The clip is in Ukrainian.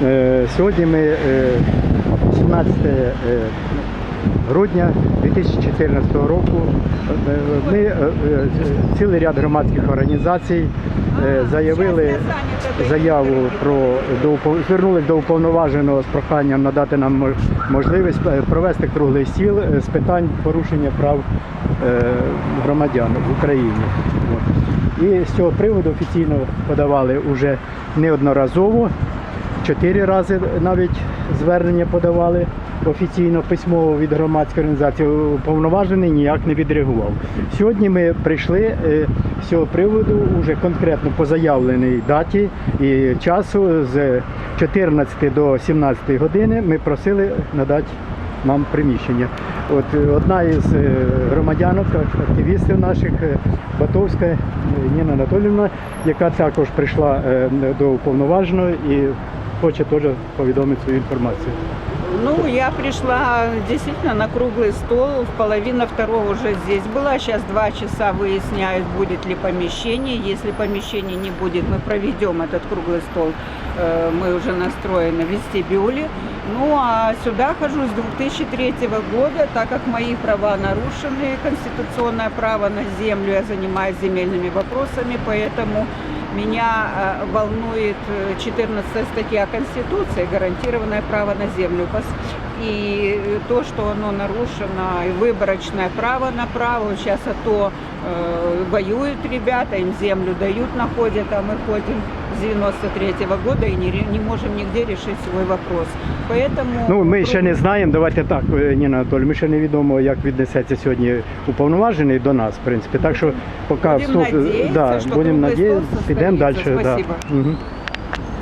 Е, Сьогодні ми е, 17 е, грудня 2014 року. е, Ми е, е, цілий ряд громадських організацій е, заявили заяву про звернулись до уповноваженого з проханням надати нам можливість е, провести круглий стіл е, з питань порушення прав е, громадян в Україні. І з цього приводу офіційно подавали вже неодноразово. Чотири рази навіть звернення подавали офіційно письмово від громадської організації. Уповноважений ніяк не відреагував. Сьогодні ми прийшли е, з цього приводу вже конкретно по заявленій даті і часу з 14 до 17 години ми просили надати нам приміщення. От е, одна із е, громадянок, активістів наших, Батовська Ніна Анатолівна, яка також прийшла до уповноваженого і хоче теж повідомити свою інформацію. Ну, я пришла действительно на круглый стол, в половина второго уже здесь была. Сейчас два часа выясняют, будет ли помещение. Если помещения не будет, мы проведем этот круглый стол. Э, Мы уже настроены в вестибюле. Ну, а сюда хожу с 2003 года, так как мои права нарушены, конституционное право на землю, я занимаюсь земельными вопросами, поэтому меня э, волнует э, 14 статья Конституции, гарантированное право на землю. Пос- И э, то, что оно нарушено, и выборочное право на право. Сейчас АТО э, воюют ребята, им землю дают, находят, а мы ходим с 93 -го года и не, не можем нигде решить свой вопрос. Поэтому... Ну, ми ще не знаємо, давайте так, е, Ніна Анатолій, ми ще не відомо, як віднесеться сьогодні уповноважений до нас, в принципі. Так що поки Будемо вступ- надіятися, да, що будемо надіятися, підемо далі. Да. Мгм.